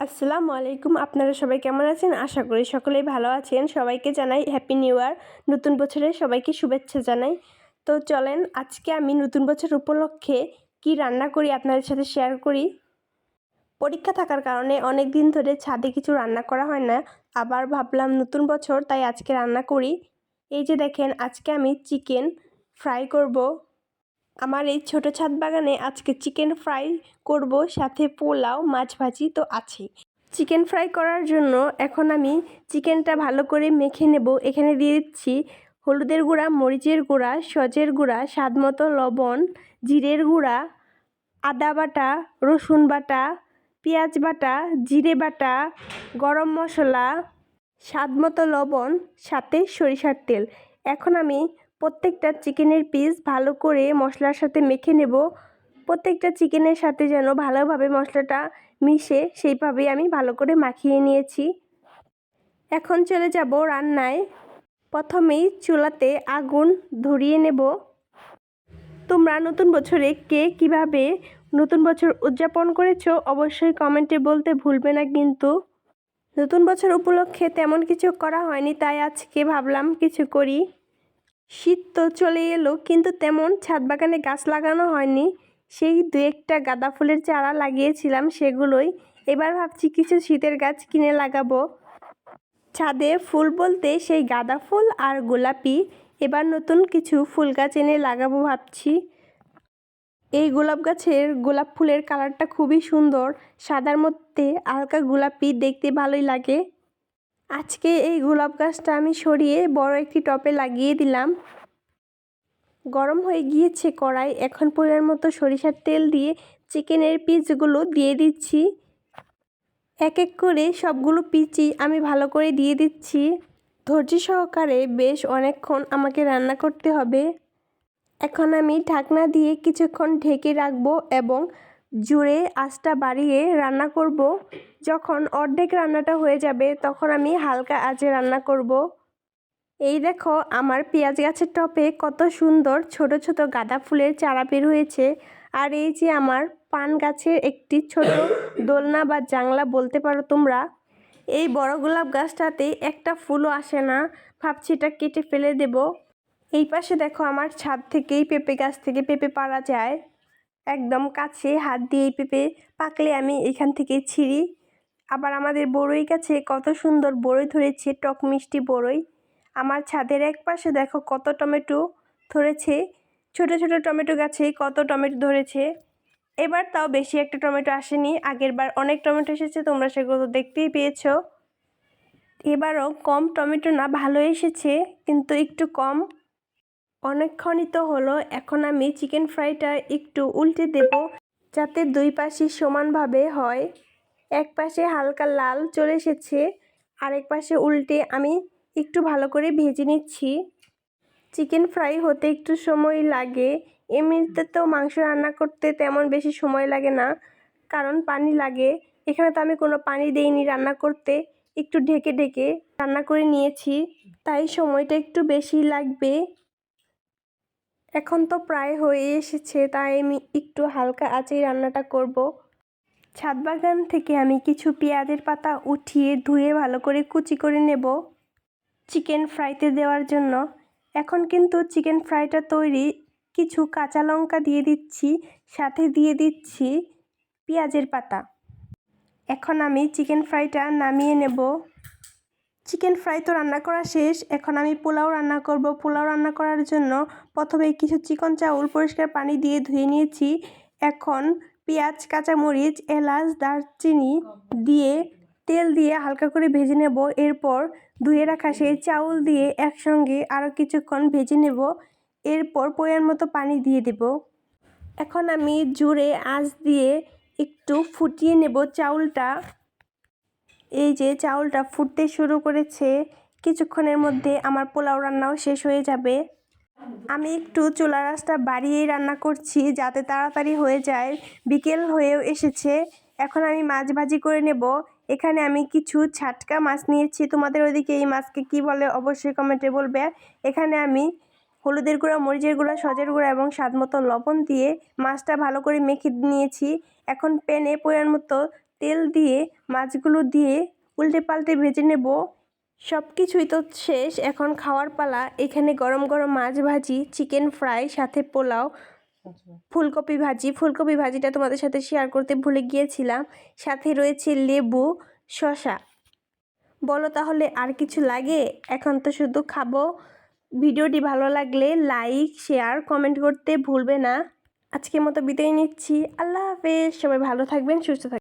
আসসালামু আলাইকুম, আপনারা সবাই কেমন আছেন? আশা করি সকলেই ভালো আছেন। সবাইকে জানাই হ্যাপি নিউ ইয়ার নতুন বছরের সবাইকে শুভেচ্ছা জানাই। তো চলেন, আজকে আমি নতুন বছর উপলক্ষে কি রান্না করি আপনাদের সাথে শেয়ার করি। পরীক্ষা থাকার কারণে অনেক দিন ধরে ছাদে কিছু রান্না করা হয় না। আবার ভাবলাম নতুন বছর, তাই আজকে রান্না করি। এই যে দেখেন, আজকে আমি চিকেন ফ্রাই করব। আমার এই ছোট ছাদ বাগানে আজকে চিকেন ফ্রাই করব, সাথে পোলাও, মাছ ভাজি তো আছেই। চিকেন ফ্রাই করার জন্য এখন আমি চিকেনটা ভালো করে মেখে নেব। এখানে দিয়ে দিচ্ছি হলুদের গুঁড়া, মরিচের গুঁড়া, সজের গুঁড়া, স্বাদ মতো লবণ, জিরের গুঁড়া, আদা বাটা, রসুন বাটা, পেঁয়াজ বাটা, জিরে বাটা, গরম মশলা, স্বাদ মতো লবণ, সাথে সরিষার তেল। এখন আমি প্রত্যেকটা চিকেনের পিস ভালো করে মশলার সাথে মেখে নেব। প্রত্যেকটা চিকেনের সাথে যেন ভালোভাবে মশলাটা মিশে, সেইভাবেই আমি ভালো করে মাখিয়ে নিয়েছি। এখন চলে যাব রান্নায়। প্রথমেই চুলাতে আগুন ধরিয়ে নেব। তোমরা নতুন বছরে কে কীভাবে নতুন বছর উদযাপন করেছ অবশ্যই কমেন্টে বলতে ভুলবে না কিন্তু। নতুন বছর উপলক্ষে তেমন কিছু করা হয়নি, তাই আজকে ভাবলাম কিছু করি। শীত তো চলে এলো, কিন্তু তেমন ছাদ বাগানে গাছ লাগানো হয়নি। সেই দু একটা গাঁদা ফুলের চারা লাগিয়েছিলাম সেগুলোই। এবার ভাবছি কিছু শীতের গাছ কিনে লাগাবো। ছাদে ফুল বলতে সেই গাঁদা ফুল আর গোলাপি। এবার নতুন কিছু ফুল গাছ এনে লাগাবো ভাবছি। এই গোলাপ গাছের গোলাপ ফুলের কালারটা খুবই সুন্দর। সাদার মধ্যে হালকা গোলাপি দেখতে ভালোই লাগে। আজকে এই গোলাপ গাছটা আমি সরিয়ে বড় একটি টপে লাগিয়ে দিলাম। গরম হয়ে গিয়েছে কড়াই। এখন পরিমাণ মতো সরিষার তেল দিয়ে চিকেনের পিসগুলো দিয়ে দিচ্ছি। এক এক করে সবগুলো পিচই আমি ভালো করে দিয়ে দিচ্ছি। ধৈর্য সহকারে বেশ অনেকক্ষণ আমাকে রান্না করতে হবে। এখন আমি ঢাকনা দিয়ে কিছুক্ষণ ঢেকে রাখব এবং জুড়ে আঁচটা বাড়িয়ে রান্না করব। যখন অর্ধেক রান্নাটা হয়ে যাবে, তখন আমি হালকা আঁচে রান্না করব। এই দেখো, আমার পেঁয়াজ গাছের টপে কত সুন্দর ছোট ছোট গাঁদা ফুলের চারা বের হয়েছে। আর এই যে আমার পান গাছের একটি ছোট দোলনা বা জাংলা বলতে পারো তোমরা, এই বড় গোলাপ গাছটাতে একটা ফুলও আসে না। ভাবছি এটা কেটে ফেলে দেব। এই পাশে দেখো, আমার ছাদ থেকেই পেঁপে গাছ থেকে পেঁপে পাড়া যায়। একদম কাছে হাত দিয়ে এই পেঁপে পাকলে আমি এখান থেকে ছিঁড়ি। আবার আমাদের বড়ই গাছে কত সুন্দর বড়ই ধরেছে টক মিষ্টি বড়ই। আমার ছাদের এক পাশে দেখো কত টমেটো ধরেছে, ছোট ছোট টমেটো গাছে কত টমেটো ধরেছে। এবার তাও বেশি একটা টমেটো আসেনি, আগের বার অনেক টমেটো এসেছে, তোমরা সেগুলো দেখতেই পেয়েছ। এবারও কম টমেটো না ভালো এসেছে, কিন্তু একটু কম। অনেকক্ষণই তো হলো, এখন আমি চিকেন ফ্রাইটা একটু উল্টে দেব যাতে দুই পাশে সমানভাবে হয়। এক পাশে হালকা লাল চলে এসেছে, আরেক পাশে উল্টে আমি একটু ভালো করে ভেজে নিচ্ছি। চিকেন ফ্রাই হতে একটু সময় লাগে, এমনিতে তো মাংস রান্না করতে তেমন বেশি সময় লাগে না, কারণ পানি লাগে। এখানে তো আমি কোনো পানি দেইনি রান্না করতে, একটু ঢেকে ঢেকে রান্না করে নিয়েছি, তাই সময়টা একটু বেশি লাগবে। এখন তো প্রায় হয়ে এসেছে, তাই আমি একটু হালকা আঁচেই রান্নাটা করব। ছাদ বাগান থেকে আমি কিছু পেঁয়াজের পাতা উঠিয়ে ধুয়ে ভালো করে কুচি করে নেব চিকেন ফ্রাইতে দেওয়ার জন্য। এখন কিন্তু চিকেন ফ্রাইটা তৈরি, কিছু কাঁচা লঙ্কা দিয়ে দিচ্ছি, সাথে দিয়ে দিচ্ছি পেঁয়াজের পাতা। এখন আমি চিকেন ফ্রাইটা নামিয়ে নেব। চিকেন ফ্রাই তো রান্না করা শেষ, এখন আমি পোলাও রান্না করব। পোলাও রান্না করার জন্য প্রথমে কিছু চিকন চাউল পরিষ্কার পানি দিয়ে ধুয়ে নিয়েছি। এখন পেঁয়াজ, কাঁচামরিচ, এলাচ, দারচিনি দিয়ে তেল দিয়ে হালকা করে ভেজে নেব। এরপর ধুয়ে রাখা সেই চাউল দিয়ে একসঙ্গে আরও কিছুক্ষণ ভেজে নেব। এরপর পয়ের মতো পানি দিয়ে দেব। এখন আমি জুড়ে আঁচ দিয়ে একটু ফুটিয়ে নেব চাউলটা। এই যে চাউলটা ফুটতে শুরু করেছে, কিছুক্ষণের মধ্যে আমার পোলাও রান্নাও শেষ হয়ে যাবে। আমি একটু চুলা রাসটা বাড়িয়েই রান্না করছি যাতে তাড়াতাড়ি হয়ে যায়। বিকেল হয়েও এসেছে, এখন আমি মাছ ভাজি করে নেব। এখানে আমি কিছু ছাটকা মাছ নিয়েছি। তোমাদের ওইদিকে এই মাছকে কি বলে অবশ্যই কমেন্টে বলবে। এখানে আমি হলুদের গুঁড়া, মরিচের গুঁড়া, সজের গুঁড়া এবং স্বাদ মতো লবণ দিয়ে মাছটা ভালো করে মেখে নিয়েছি। এখন প্যানে পরিমাণ মতো তেল দিয়ে, মাছগুলো দিয়ে উল্টে পাল্টে ভেজে নেব। সব কিছুই তো শেষ। এখন খাওয়ার পালা। এখানে গরম গরম মাছ ভাজি, চিকেন ফ্রাই, সাথে পোলাও, ফুলকপি ভাজি। ফুলকপি ভাজিটা তোমাদের সাথে শেয়ার করতে ভুলে গিয়েছিলাম। সাথে রয়েছে লেবু শশা বলো তাহলে আর কিছু লাগে? এখন তো শুধু খাব। ভিডিওটি ভালো লাগলে লাইক শেয়ার কমেন্ট করতে ভুলবে না। আজকের মতো বিদায় নিচ্ছি। আল্লাহ হাফেজ। সবাই ভালো থাকবেন, সুস্থ থাকবেন